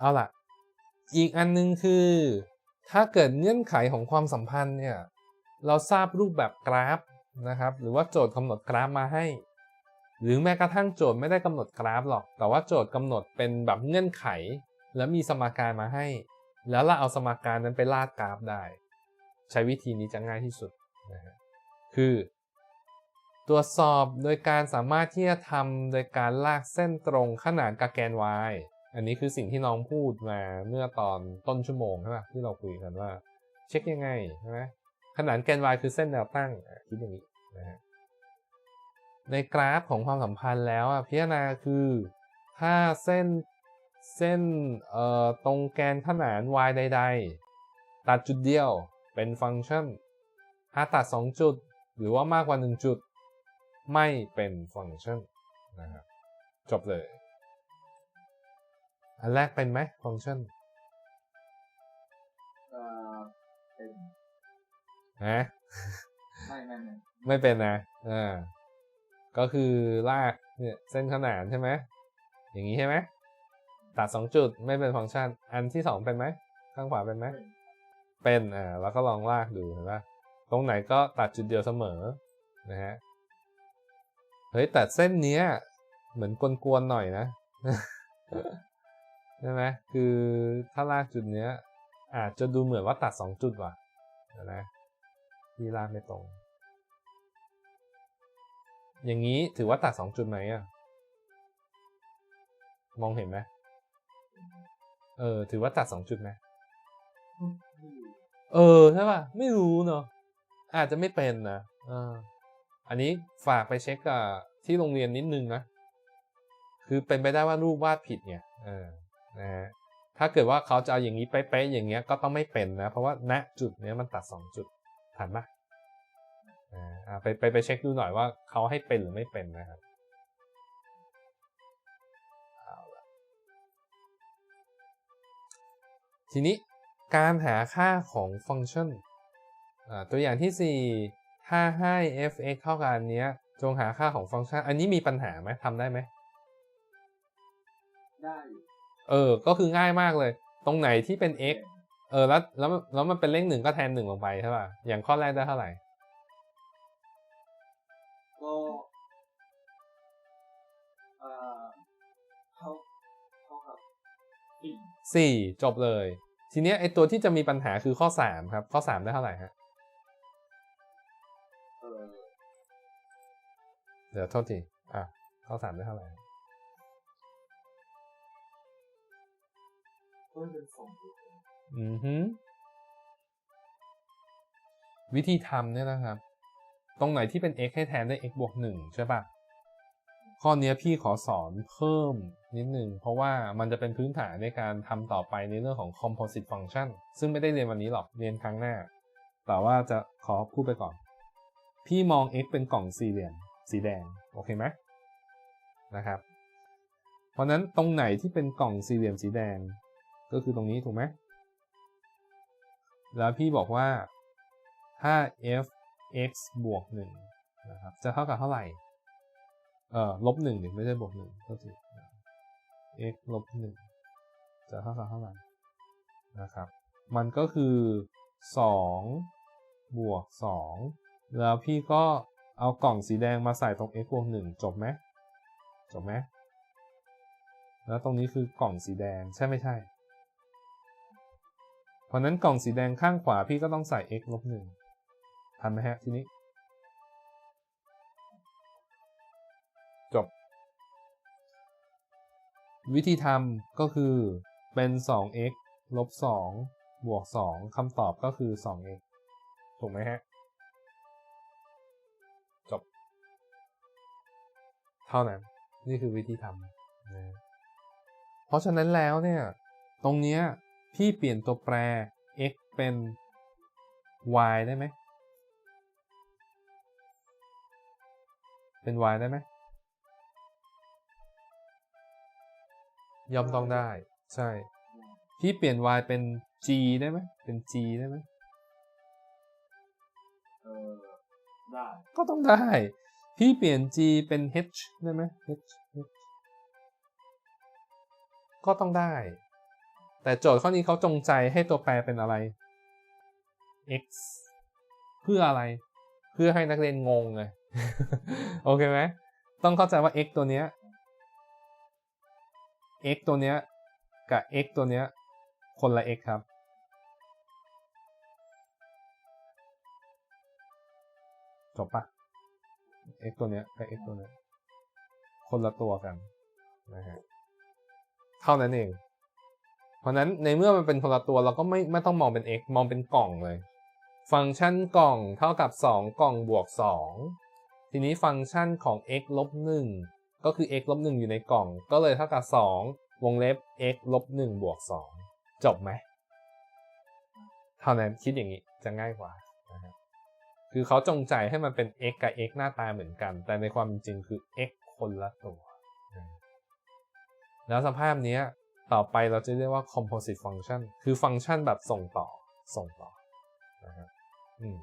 เอาล่ะ อีกอันนึงคือ ถ้าเกิดเงื่อนไขของความสัมพันธ์เนี่ย เราทราบรูปแบบกราฟนะครับ หรือว่าโจทย์กำหนดกราฟมาให้ หรือแม้กระทั่งโจทย์ไม่ได้กำหนดกราฟหรอก แต่ว่าโจทย์กำหนดเป็นแบบเงื่อนไข แล้วมีสมการมาให้ แล้วเราเอาสมการนั้นไปลากกราฟได้ ใช้วิธีนี้จะง่ายที่สุดนะฮะคือตรวจสอบโดยการสามารถที่จะทำโดยการลากเส้นตรงขนานกับแกน y อันนี้คือสิ่งที่น้องพูดมาเมื่อตอนต้นชั่วโมงใช่ไหมที่เราคุยกันว่า เช็คยังไงใช่ไหมขนานแกน y คือเส้นแนวตั้งคิดอย่างนี้นะฮะในกราฟของความสัมพันธ์แล้วอะพิจารณาคือถ้าเส้นเส้นเอ่อตรงแกนขนาน y ใด ๆ ตัดจุดเดียวเป็นฟังก์ชันถ้าตัด 2 จุด หรือว่ามากกว่า 1 จุด ไม่เป็นฟังก์ชันนะครับจบเลย อันแรกเป็นไหมฟังก์ชันเอ่อเป็นนะไม่ไม่ไม่ไม่เป็นนะอ่าก็คือลากเนี่ยเส้นขนานใช่ไหมอย่างนี้ใช่ไหมตัด2จุดไม่เป็นฟังก์ชัน อันที่2เป็นไหมข้างขวาเป็นไหมเป็นเป็นอ่าแล้วก็ลองลากดูเห็นปะตรงไหนก็ตัดจุดเดียวเสมอนะฮะเฮ้ยแต่เส้นเนี้ย เหมือนกวนๆหน่อยนะ ใช่ไหมคือถ้าลากจุดเนี้ย อาจจะดูเหมือนว่าตัดสองจุดว่ะเดี๋ยวนะที่ลากไม่ตรง อย่างนี้ถือว่าตัดสองจุดไหมอะมองเห็นไหมเออ ถือว่าตัดสองจุดไหมเออใช่ป่ะ ไม่รู้เนอะอาจจะไม่เป็นนะอออันนี้ฝากไปเช็คกับที่โรงเรียนนิดนึงนะ คือเป็นไปได้ว่ารูปวาดผิดเนี่ยเออ นะฮะถ้าเกิดว่าเขาจะเอาอย่างนี้เป๊ะๆอย่างเงี้ยก็ต้องไม่เป็นนะ เพราะว่าณจุดเนี้ยมันตัดสองจุดทันปะอ่าอ่าไปไปไปเช็คดูหน่อยว่าเขาให้เป็นหรือไม่เป็นนะครับทีนี้การหาค่าของฟังก์ชันตัวอย่างที่ 4 ถ้าให้ f(x) เท่ากันเนี้ย จงหาค่าของฟังก์ชัน อันนี้มีปัญหาไหมทำได้ไหม ได้ เออ ก็คือง่ายมากเลย ตรงไหนที่เป็น x เออแล้วแล้วแล้วมันเป็นเลขหนึ่งก็แทนหนึ่งลงไปใช่ป่ะ อย่างข้อแรกได้เท่าไหร่ ก็เอ่อเท่าเท่ากับสี่สี่จบเลย ทีเนี้ยไอตัวที่จะมีปัญหาคือข้อสามครับ ข้อสามได้เท่าไหร่ฮะเออเดี๋ยวโทษทีอะข้อสามได้เท่าไหร่ เป็นสองอือฮึวิธีทำเนี่ยนะครับ ตรงไหนที่เป็น x ให้แทนด้วย x บวกหนึ่งใช่ปะข้อนี้พี่ขอสอนเพิ่มนิดหนึ่ง เพราะว่ามันจะเป็นพื้นฐานในการทำต่อไปในเรื่องของ composite function ซึ่งไม่ได้เรียนวันนี้หรอก เรียนครั้งหน้า แต่ว่าจะขอพูดไปก่อน พี่มอง x เป็นกล่องสี่เหลี่ยมสีแดง โอเคไหมนะครับ เพราะนั้นตรงไหนที่เป็นกล่องสี่เหลี่ยมสีแดง ก็คือตรงนี้ถูกไหมแล้วพี่บอกว่าถ้า f x บวกหนึ่งนะครับจะเท่ากับเท่าไหร่เอ่อลบหนึ่งหรือไม่ใช่บวกหนึ่งก็คือ x ลบหนึ่งจะเท่ากับเท่าไหร่นะครับ มันก็คือสองบวกสองแล้วพี่ก็เอากล่องสีแดงมาใส่ตรง x บวกหนึ่งจบไหมจบไหมแล้วตรงนี้คือกล่องสีแดงใช่ไม่ใช่ เพราะนั้นกล่องสีแดงข้างขวาพี่ก็ต้องใส่ x ลบหนึ่งทันไหมฮะทีนี้ จบ วิธีทำก็คือเป็น 2x ลบ 2 บวก 2คำตอบก็คือ 2x ถูกไหมฮะ จบ เท่านั้น นี่คือวิธีทำนะเพราะฉะนั้นแล้วเนี่ย ตรงเนี้ย พี่เปลี่ยนตัวแปร x เป็น y ได้ไหม เป็น y ได้ไหมย่อมต้องได้ ใช่ พี่เปลี่ยน y เป็น g ได้ไหม เป็น g ได้ไหมเออได้ ก็ต้องได้ พี่เปลี่ยน g เป็น h ได้ไหม h h ก็ต้องได้ แต่โจทย์ข้อนี้เขาจงใจให้ตัวแปรเป็นอะไร x เพื่ออะไร เพื่อให้นักเรียนงงไงโอเคไหมต้องเข้าใจว่า x ตัวเนี้ย x ตัวเนี้ยกับ x ตัวเนี้ยคนละ x ครับ จบปะ x ตัวเนี้ยกับ x ตัวเนี้ยคนละตัวกันนะฮะเท่านั้นเอง เพราะนั้นในเมื่อมันเป็นคนละตัวเราก็ไม่ไม่ต้องมองเป็น x มองเป็นกล่องเลย ฟังก์ชันกล่องเท่ากับ 2 กล่องบวก 2 ทีนี้ฟังก์ชันของ x ลบ1ก็คือ x ลบ1อยู่ในกล่อง ก็เลยเท่ากับ 2 วงเล็บ x ลบ1บวก 2 จบไหมเท่านั้นคิดอย่างนี้จะง่ายกว่านะครับคือเขาจงใจให้มันเป็น x กับ x หน้าตาเหมือนกัน แต่ในความจริงคือ x คนละตัว แล้วสภาพเนี้ย ต่อไปเราจะเรียกว่า composite function คือฟังก์ชันแบบส่งต่อส่งต่อนะครับอืม